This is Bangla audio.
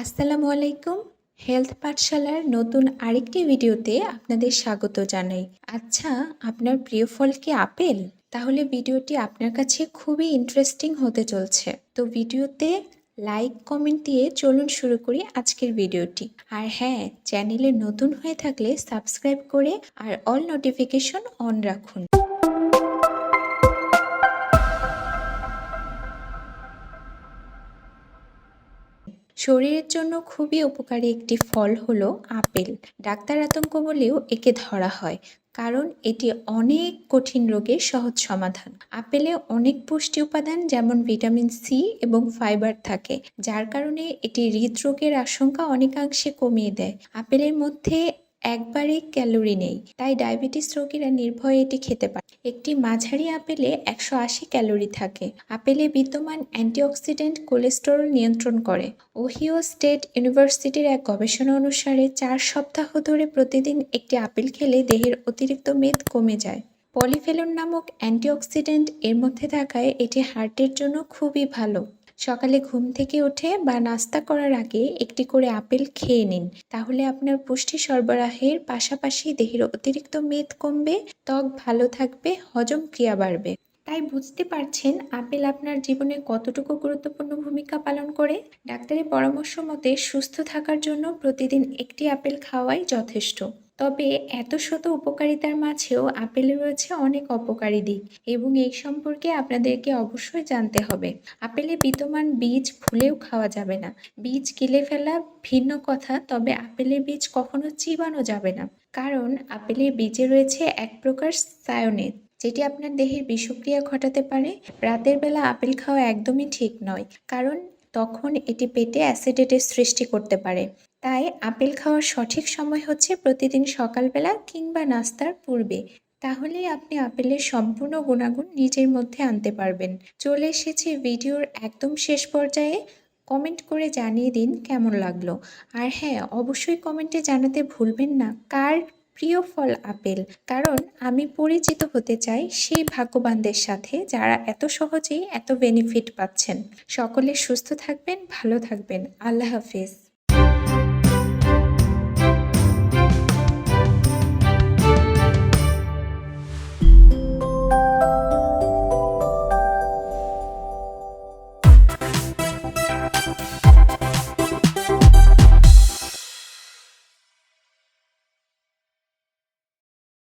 আসসালামু আলাইকুম, হেলথ পাঠশালার নতুন আরেকটি ভিডিওতে আপনাদের স্বাগত জানাই। আচ্ছা আপনার প্রিয় ফল কি আপেল? তাহলে ভিডিওটি আপনার কাছে খুবই ইন্টারেস্টিং হতে চলছে। তো ভিডিওতে লাইক কমেন্ট দিয়ে চলুন শুরু করি আজকের ভিডিওটি। আর হ্যাঁ চ্যানেলে নতুন হয়ে থাকলে সাবস্ক্রাইব করে আর অল নোটিফিকেশন অন রাখুন। শরীরের জন্য খুবই উপকারী একটি ফল হলো আপেল। ডাক্তার আতঙ্ক বলেও একে ধরা হয়, কারণ এটি অনেক কঠিন রোগের সহজ সমাধান। আপেলে অনেক পুষ্টি উপাদান যেমন ভিটামিন সি এবং ফাইবার থাকে, যার কারণে এটি হৃদরোগের আশঙ্কা অনেকাংশে কমিয়ে দেয়। আপেলের মধ্যে একবারে ক্যালোরি নেই। তাই ডায়াবেটিস রোগীরা নির্ভয়ে এটি খেতে পারে। একটি মাঝারি আপেলে একশো আশি ক্যালোরি থাকে। আপেলে বিদ্যমান অ্যান্টিঅক্সিডেন্ট কোলেস্টেরল নিয়ন্ত্রণ করে। ওহিও স্টেট ইউনিভার্সিটির এক গবেষণা অনুসারে চার সপ্তাহ ধরে প্রতিদিন একটি আপেল খেলে দেহের অতিরিক্ত মেদ কমে যায়। পলিফেলন নামক অ্যান্টিঅক্সিডেন্ট এর মধ্যে থাকায় এটি হার্টের জন্য খুবই ভালো। সকালে ঘুম থেকে উঠে বা নাস্তা করার আগে একটি করে আপেল খেয়ে নিন। তাহলে আপনার পুষ্টি সরবরাহের পাশাপাশি দেহের অতিরিক্ত মেদ কমবে, ত্বক ভালো থাকবে, হজম ক্রিয়া বাড়বে। তাই বুঝতে পারছেন আপেল আপনার জীবনে কতটুকু গুরুত্বপূর্ণ ভূমিকা পালন করে? ডাক্তারের পরামর্শ মতে সুস্থ থাকার জন্য প্রতিদিন একটি আপেল খাওয়াই যথেষ্ট। তবে এত শত উপকারিতার মাঝেও আপেলে রয়েছে অনেক অপকারী দিক এবং এই সম্পর্কে আপনাদেরকে অবশ্যই জানতে হবে। আপেলে বিদ্যমান বীজ ভুলেও খাওয়া যাবে না। বীজ গিলে ফেলা ভিন্ন কথা, তবে আপেলের বীজ কখনো চিবানো যাবে না। কারণ আপেলের বীজে রয়েছে এক প্রকার সায়োনেট, যেটি আপনার দেহের বিষক্রিয়া ঘটাতে পারে। রাতের বেলা আপেল খাওয়া একদমই ঠিক নয়, কারণ তখন এটি পেটে অ্যাসিডেটের সৃষ্টি করতে পারে। তাই আপেল খাওয়ার সঠিক সময় হচ্ছে প্রতিদিন সকালবেলা কিংবা নাস্তার পূর্বে। তাহলেই আপনি আপেলের সম্পূর্ণ গুণাগুণ নিজের মধ্যে আনতে পারবেন। চলে এসেছে ভিডিওর একদম শেষ পর্যায়ে। কমেন্ট করে জানিয়ে দিন কেমন লাগল। আর হ্যাঁ অবশ্যই কমেন্টে জানাতে ভুলবেন না, কার প্রিয় ফল আপেল? কারণ আমি পরিচিত হতে চাই সেই ভাগ্যবানদের সাথে যারা এত সহজেই এত বেনিফিট পাচ্ছেন। সকলে সুস্থ থাকবেন, ভালো থাকবেন। আল্লাহ হাফিজ।